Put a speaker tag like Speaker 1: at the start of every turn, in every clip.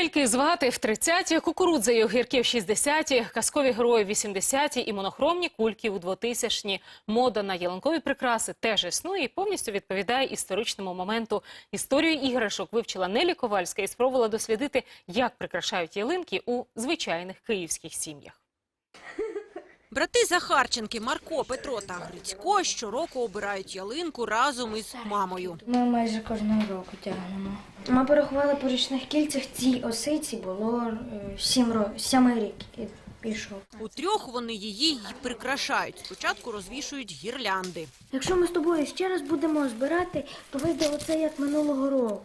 Speaker 1: Ляльки звати в 30-ті, кукурудзи і огірки в 60-ті, казкові герої в 80-ті і монохромні кульки у 2000-ні. Мода на ялинкові прикраси теж існує і повністю відповідає історичному моменту. Історію іграшок вивчила Нелі Ковальська і спробувала дослідити, як прикрашають ялинки у звичайних київських сім'ях.
Speaker 2: Брати Захарченки Марко, Петро та Грицько щороку обирають ялинку разом із мамою.
Speaker 3: Ми майже кожного року тягнемо. Ми порахували по річних кільцях цій осиці було е, сім років, пішов.
Speaker 2: У трьох вони її й прикрашають. Спочатку розвішують гірлянди.
Speaker 3: Якщо ми з тобою ще раз будемо збирати, то вийде оце як минулого року.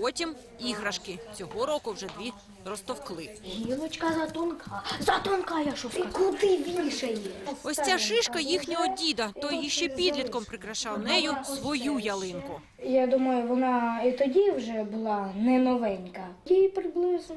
Speaker 2: Потім іграшки. Цього року вже дві розтовкли.
Speaker 3: Гілочка затонка. Затонка, я що сказав. Куди вішає?
Speaker 2: Ось ця шишка їхнього діда. Той іще підлітком прикрашав нею свою ялинку.
Speaker 3: Я думаю, вона і тоді вже була не новенька. Їй приблизно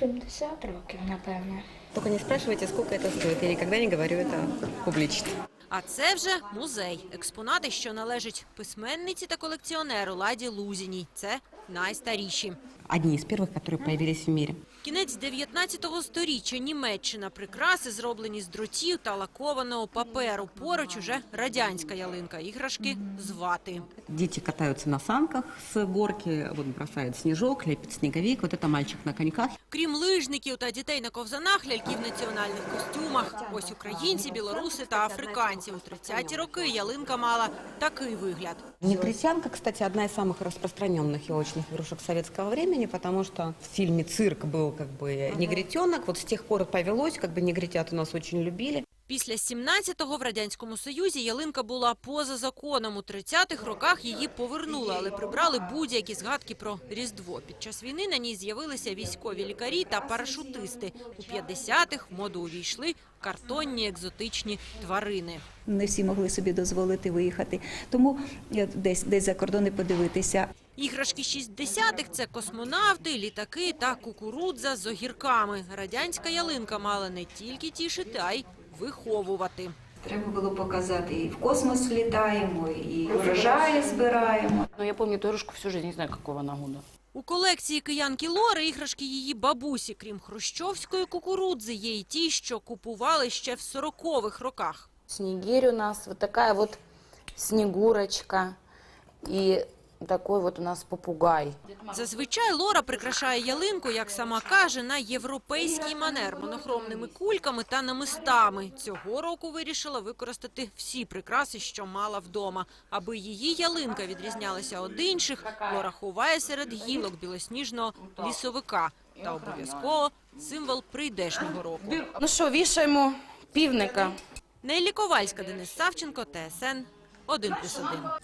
Speaker 3: 70 років, напевне.
Speaker 4: Только не спрашивайте, сколько это стоит. Я никогда не говорю это публично.
Speaker 2: А це вже музей. Експонати, що належать письменниці та колекціонеру Ладі Лузіній. Це найстаріші.
Speaker 4: Одни из первых, которые появились в мире.
Speaker 2: Кінець 19 сторіччя Німеччина. Прикраси зроблені з дротів та лакованого паперу. Поруч уже радянська ялинка. Іграшки з вати.
Speaker 4: Дети катаются на санках с горки, вот бросают снежок, лепит снеговик. Вот это мальчик на коньках.
Speaker 2: Крім лижників та дітей на ковзанах, ляльки в національних костюмах. Ось українці, білоруси та африканці. У 30-ті роки ялинка мала такий вигляд.
Speaker 4: Негритянка, кстати, одна из самых распространенных елочных игрушек советского времени, потому что в фильме «Цирк» был как бы негритенок. Вот с тех пор повелось, как бы негритят у нас очень любили.
Speaker 2: Після 17-го в Радянському Союзі ялинка була поза законом. У 30-х роках її повернули, але прибрали будь-які згадки про Різдво. Під час війни на ній з'явилися військові лікарі та парашутисти. У 50-х в моду увійшли картонні екзотичні тварини.
Speaker 5: не всі могли собі дозволити виїхати. Тому е, десь десь за кордони подивитися.
Speaker 2: Іграшки 60-х – це космонавти, літаки та кукурудза з огірками. Радянська ялинка мала не тільки тішити, а й виховувати.
Speaker 6: Треба було показати, і в космос літаємо, і врожаї збираємо.
Speaker 7: Но я помню эту игрушку всю жизнь, не знаю, какого она года.
Speaker 2: У колекції киянки Лори іграшки її бабусі, крім хрущовської кукурудзи, є й ті, що купували ще в 40-х роках.
Speaker 7: Снегирь у нас, вот такая вот снегурочка и такой вот у нас попугай.
Speaker 2: Зазвичай Лора прикрашає ялинку, як сама каже, на європейський манер монохромними кульками та намистами. Цього року вирішила використати всі прикраси, що мала вдома. Аби її ялинка відрізнялася від інших, Лора ховає серед гілок білосніжного лісовика та обов'язково символ прийдешнього року.
Speaker 7: Ну що, вішаємо півника.
Speaker 2: Нелі Ковальська, Денис Савченко, ТСН 1+,1.